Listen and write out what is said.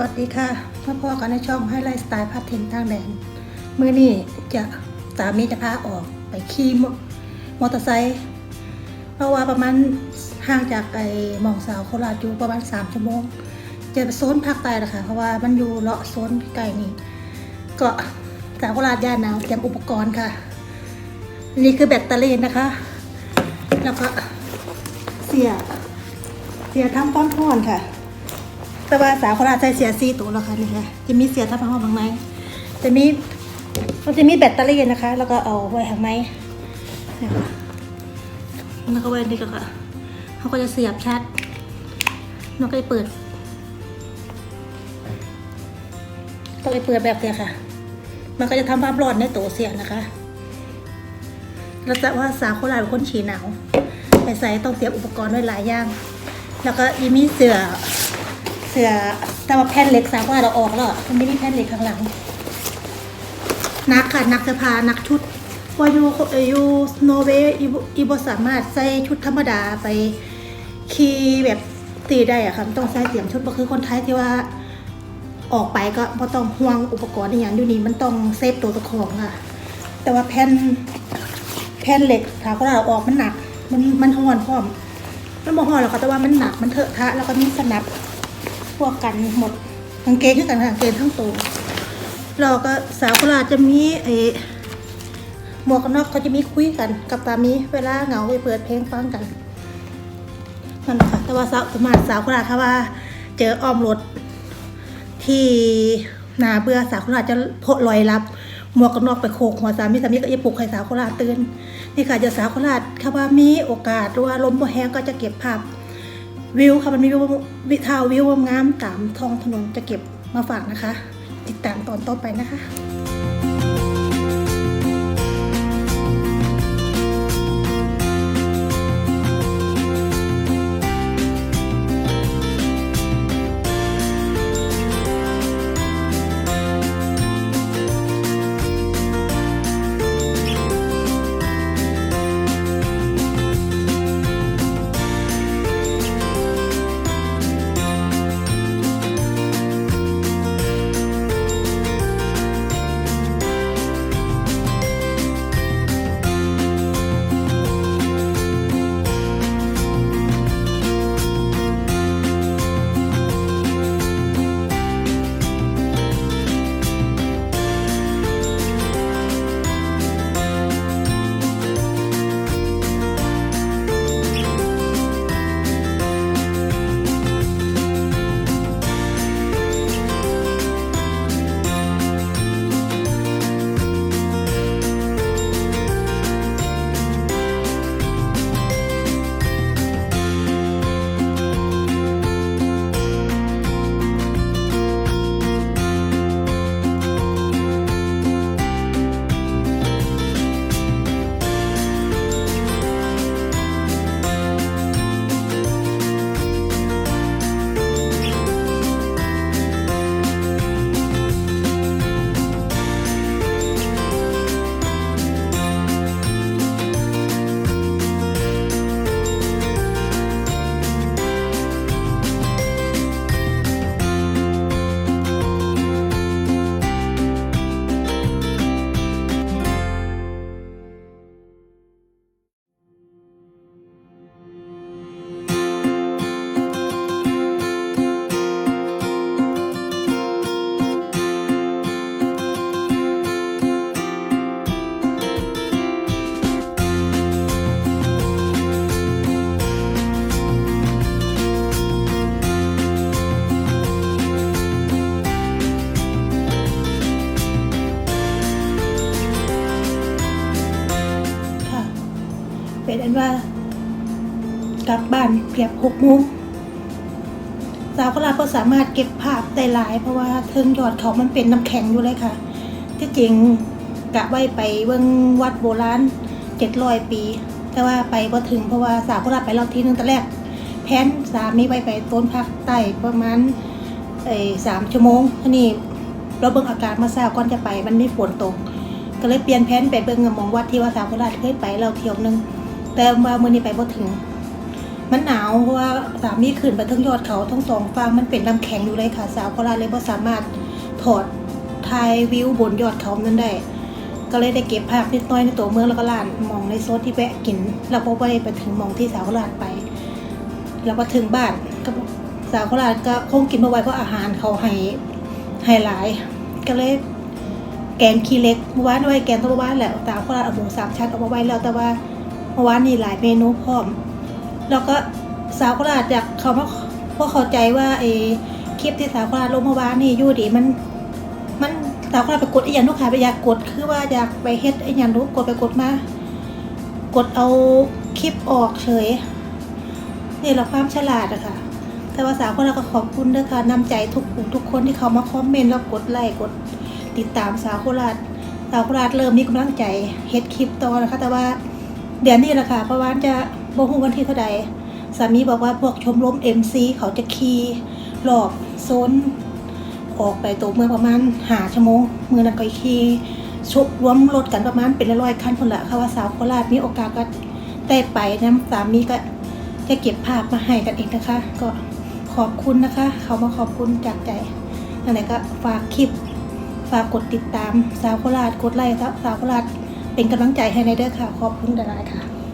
วัสดีค่ะพ่อพ่อกันในช่องให้ไลฟ์สไตล์พัดถิ่นทางแดนเมื้อนี้จะสามีจะพาออกไปขี่มอเตอร์ไซค์เพราะว่าประมาณห่างจากไอ้หมองสาวโคราชอยู่ประมาณ3ชั่วโมง จะโซนภาคใต้ละค่ะ เพราะว่ามันอยู่เลาะโซนใกล้นี่ก็สาวโคราชย่านหนาวเตรียมอุปกรณ์ค่ะ นี่คือแบตเตอรี่นะคะ แล้วก็เสียเสียทำป้อนทอนค่ะ แต่ว่าสาวโคราชใช้เสียซีตัวแล้วค่ะนี่ค่ะจะมีเสียทับห้องบางในจะมีมันจะมีแบตเตอรี่นะคะ แล้วก็เอาไว้ข้างในเนี่ยค่ะแล้วก็ไว้นี่ก็ค่ะเขาก็จะเสียบชาร์จแล้วก็จะเปิดต้องไปเปิดแบบเนี้ยค่ะ มันก็จะทำความร้อนในตัวเสียนะคะแล้วแต่ว่าสาวโคราชเป็นคนฉีหนาวไปใส่ต้องเตรียมอุปกรณ์ไว้หลายอย่าง แล้วก็ยังมีเสือ สือแต่ว่าแผ่นเหล็กสาวโคราเราออกแล้วมันไม่มีแผ่นเหล็กข้างหลัง นักค่ะนักเสื้อผ้านักชุดว่าอยู่อยู่โนเวย์อีบอสามารถใส่ชุดธรรมดาไปขี่แบบตีได้อะค่ะต้องใส่เตรียมชุดก็คือคนไทยที่ว่าออกไปก็บ่ต้องห่วงอุปกรณ์อย่างอยู่นี่มันต้องเซฟตัวตะของค่ะ แต่ว่าแผ่นแผ่นเหล็กถ้าเขาเราออกมันหนัก มันมันห่อนพร้อมมันบ่ห่อนหรอกค่ะแต่ว่ามันหนักมันเถอะทะแล้วก็มีสนับ พวกกันหมดกางเกงคือกันค่ะกางเกงทั้งตัวเราก็สาวโคราชจะมีไอหมวกกันน็อกเขาจะมีคุยกัน กับตามีเวลาเหงาไปเปิดเพลงฟังกันนั่นแหละค่ะแต่ว่าสาวสมาร์ทสาวโคราชถ้าว่า เจออ้อมรถที่นาเบื่อสาวโคราชจะโพะลอยรับหมวกกันน็อกไปโขกหัวสามีสามีก็จะปลุกให้สาวโคราชตื่นนี่ค่ะจะสาวโคราชค่ะว่ามีโอกาสหรือว่าลมบ่แห้งก็จะเก็บภาพ วิวค่ะมันมีวิววิทาววิวงามตามท้องถนนจะเก็บมาฝากนะคะ ติดตามตอนต่อไปนะคะ เป็นอันว่ากลับบ้านเพียบหกโมงสาวโคราก็สามารถเก็บภาพได้หลาย เพราะว่าเทิงยอดเขามันเป็นน้ำแข็งอยู่เลยค่ะ ที่จริงกะไว้ไปเบิ่งวัดโบราณเจ็ดร้อยปี แต่ว่าไปพอถึงเพราะว่าสาวโคราไปเราทีนึงแต่แรกแผนสามีไปไปต้นภาคใต้ประมาณเอ้สามชั่วโมงทีนี้เราเบิ่งอากาศมาทราบก่อนจะไปมันไม่ฝนตก ก็เลยเปลี่ยนแผนไปเบิ่งมองวัดที่ว่าสาวโคราเคยไปเราเที่ยวหนึง แต่ว่ามือนี้ไปบ่ถึง มันหนาวเพราะว่าสามีขึ้นไปทั้งยอดเขาทั้งสองฟางมันเป็นน้ำแข็งอยู่เลยค่ะ สาวโคราชเลยบ่สามารถถอดถ่ายวิวบนยอดเขานั้นได้ ก็เลยได้เก็บภาพนิดน้อยในตัวเมืองแล้วก็ลานมองในโซนที่แวะกินแล้วก็ไปไปถึงมองที่สาวโคราชไปแล้วก็ถึงบ้านก็สาวโคราชก็คงกินมาไว้เพราะอาหารเขาให้ให้หลาย ก็เลยแกงขี้เล็กเมื่อวานไว้แกงตัวเมื่อวานแหละสาวโคราชเอาหมูสามชั้นเอามาไว้แล้วแต่ว่า เมื่อวานนี่หลายเมนูพร้อม แล้วก็สาวโคราชอยากเขามาพวกเข้าใจว่าไอ้คลิปที่สาวโคราชลงเมื่อวานนี่ยู่ดีมัน มันสาวโคราชไปกดไอ้ยันลูกค้าไปอยากกดคือว่าอยากไปเฮ็ดไอ้ยันลูกกดไปกดมากดเอาคลิปออกเฉยนี่เราความฉลาดอะค่ะ แต่ว่าสาวโคราชก็ขอบคุณด้วยค่ะนำใจทุกผู้ทุกคนที่เขามาคอมเมนต์แล้วกดไลค์กดติดตามสาวโคราชสาวโคราชเริ่มมีกำลังใจเฮ็ดคลิปต่อนะคะ แต่ว่า เดี๋ยวนี้แหละค่ะเพระว่าจะบ่ฮู้วันที่เท่าใดสามีบอกว่าพวกชมรม MC เขาจะขี่รอบโซนออกไปตัวเมืองประมาณหาชั่วโมงมือนั้นก็ขี่ชุบรวมรถกันประมาณเป็นร้อยคันคนละค่ะว่าสาวโคราชมีโอกาสก็ได้ไปนะสามีก็จะเก็บภาพมาให้กันเองนะคะ ก็ขอบคุณนะคะ เขามาขอบคุณจากใจนั่นแหละก็ฝากคลิป ฝากกดติดตามสาวโคราชกดไลค์ครับสาวโคราช เป็นกำลังใจให้ในเด้อค่ะ ขอบคุณหลายๆค่ะ